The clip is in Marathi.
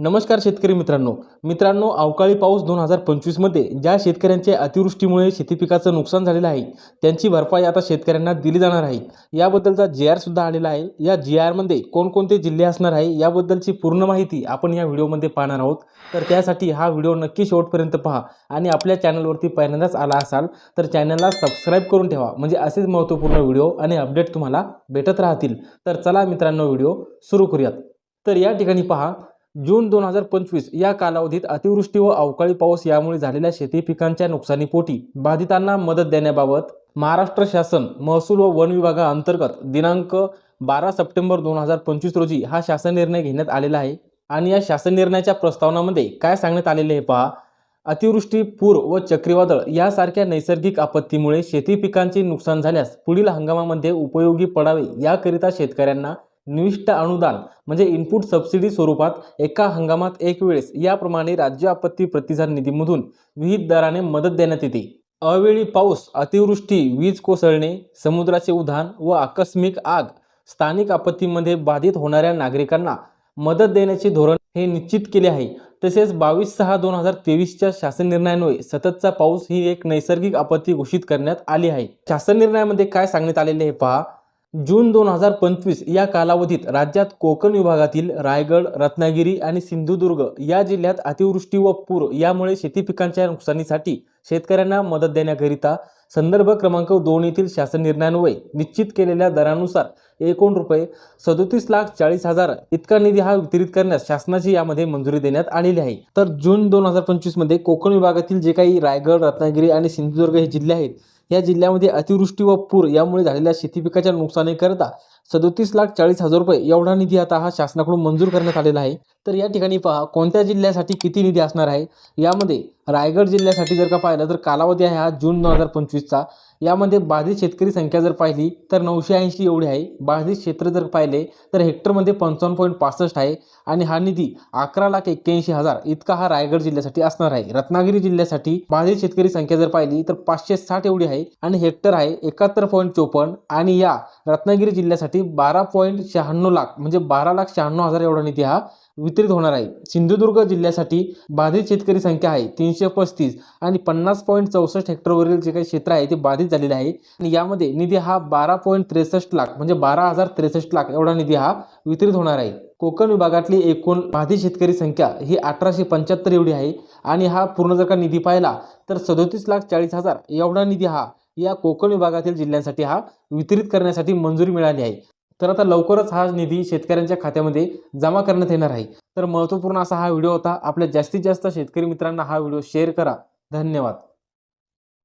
नमस्कार शेतकरी मित्रांनो. मित्रांनो अवकाळी पाऊस दोन हजार पंचवीसमध्ये ज्या शेतकऱ्यांच्या अतिवृष्टीमुळे शेती पिकाचं नुकसान झालेलं आहे त्यांची भरपाई आता शेतकऱ्यांना दिली जाणार आहे. याबद्दलचा जी आरसुद्धा आलेला आहे. या जी आरमध्ये कोणकोणते जिल्हे असणार आहे याबद्दलची पूर्ण माहिती आपण या व्हिडिओमध्ये पाहणार आहोत. तर त्यासाठी हा व्हिडिओ नक्की शेवटपर्यंत पहा आणि आपल्या चॅनलवरती पहिल्यांदाच आला असाल तर चॅनलला सबस्क्राईब करून ठेवा. म्हणजे असेच महत्त्वपूर्ण व्हिडिओ आणि अपडेट तुम्हाला भेटत राहतील. तर चला मित्रांनो व्हिडिओ सुरू करूयात. तर या ठिकाणी पहा जून दोन हजार पंचवीस या कालावधीत अतिवृष्टी व अवकाळी पाऊस यामुळे झालेल्या शेती पिकांच्या नुकसानीपोटी बाधितांना मदत देण्याबाबत महाराष्ट्र शासन महसूल व वन विभागाअंतर्गत दिनांक बारा सप्टेंबर दोन हजार पंचवीस रोजी हा शासन निर्णय घेण्यात आलेला आहे. आणि या शासन निर्णयाच्या प्रस्तावनामध्ये काय सांगण्यात आलेले आहे पहा. अतिवृष्टी पूर व चक्रीवादळ यासारख्या नैसर्गिक आपत्तीमुळे शेती पिकांचे नुकसान झाल्यास पुढील हंगामामध्ये उपयोगी पडावे याकरिता शेतकऱ्यांना निविष्ट अनुदान म्हणजे इनपुट सबसिडी स्वरूपात एका हंगामात एक वेळेस याप्रमाणे राज्य आपत्ती प्रतिसाद निधीमधून विहित दराने मदत देण्यात येते. अवेळी पाऊस अतिवृष्टी वीज कोसळणे समुद्राचे उधाण व आकस्मिक आग स्थानिक आपत्तीमध्ये बाधित होणाऱ्या नागरिकांना मदत देण्याचे धोरण हे निश्चित केले आहे. तसेच बावीस सहा दोन हजार तेवीसच्या शासन निर्णयान्वये सततचा पाऊस ही एक नैसर्गिक आपत्ती घोषित करण्यात आली आहे. शासन निर्णयामध्ये काय सांगण्यात आलेले आहे पहा. जून दोन हजार पंचवीस या कालावधीत राज्यात कोकण विभागातील रायगड रत्नागिरी आणि सिंधुदुर्ग या जिल्ह्यात अतिवृष्टी व पूर यामुळे शेती पिकांच्या नुकसानीसाठी शेतकऱ्यांना मदत देण्याकरिता संदर्भ क्रमांक दोन येथील शासन निर्णयान्वये निश्चित केलेल्या दरानुसार एकूण रुपये सदोतीस लाख चाळीस हजार इतका निधी हा वितरित करण्यास शासनाची यामध्ये मंजुरी देण्यात आलेली आहे. तर जून दोन हजार पंचवीसमध्ये कोकण विभागातील जे काही रायगड रत्नागिरी आणि सिंधुदुर्ग हे जिल्हे आहेत या जिल्ह्यामध्ये अतिवृष्टी व पूर यामुळे झालेल्या शेती पिकाच्या नुकसानीकरता सदोतीस लाख चाळीस हजार रुपये एवढा निधी आता हा शासनाकडून मंजूर करण्यात आलेला आहे. तर या ठिकाणी पहा कोणत्या जिल्ह्यासाठी किती निधी असणार आहे? यामध्ये रायगड जिल्ह्यासाठी जर का पाहिलं तर कालावधी आहे हा जून दोन हजार पंचवीसचा. यामध्ये बाधित शेतकरी संख्या जर पाहिली तर नऊशे ऐंशी एवढी आहे. बाधित क्षेत्र जर पाहिले तर हेक्टरमध्ये पंचावन्न पॉईंट पासष्ट आहे आणि हा निधी अकरा लाख एक्क्याऐंशी हजार इतका हा रायगड जिल्ह्यासाठी असणार आहे. रत्नागिरी जिल्ह्यासाठी बाधित शेतकरी संख्या जर पाहिली तर पाचशे साठ एवढी आहे आणि हेक्टर आहे एकाहत्तर पॉईंट चोपन्न आणि या रत्नागिरी जिल्ह्यासाठी बारा पॉईंट शहाण्णव लाख म्हणजे बारा लाख शहाण्णव हजार एवढा निधी हा वितरित होणार आहे. सिंधुदुर्ग जिल्ह्यासाठी बाधित शेतकरी संख्या आहे तीनशे पस्तीस आणि पन्नास पॉईंट चौसष्ट हेक्टरवरील जे काही क्षेत्र आहे ते बाधित झालेले आहे. आणि यामध्ये निधी हा बारा पॉईंट त्रेसष्ट लाख म्हणजे बारा हजार त्रेसष्ट लाख एवढा निधी हा वितरित होणार आहे. कोकण विभागातली एकूण बाधित शेतकरी संख्या ही अठराशे पंच्याहत्तर एवढी आहे. आणि हा पूर्ण जर का निधी पाहिला तर सदोतीस लाख चाळीस हजार एवढा निधी हा या कोकण विभागातील जिल्ह्यांसाठी हा वितरित करण्यासाठी मंजुरी मिळाली आहे. तर आता लवकरच हा निधी शेतकऱ्यांच्या खात्यामध्ये जमा करण्यात येणार आहे. तर महत्त्वपूर्ण असा हा व्हिडिओ होता. आपल्या जास्तीत जास्त शेतकरी मित्रांना हा व्हिडिओ शेअर करा. धन्यवाद.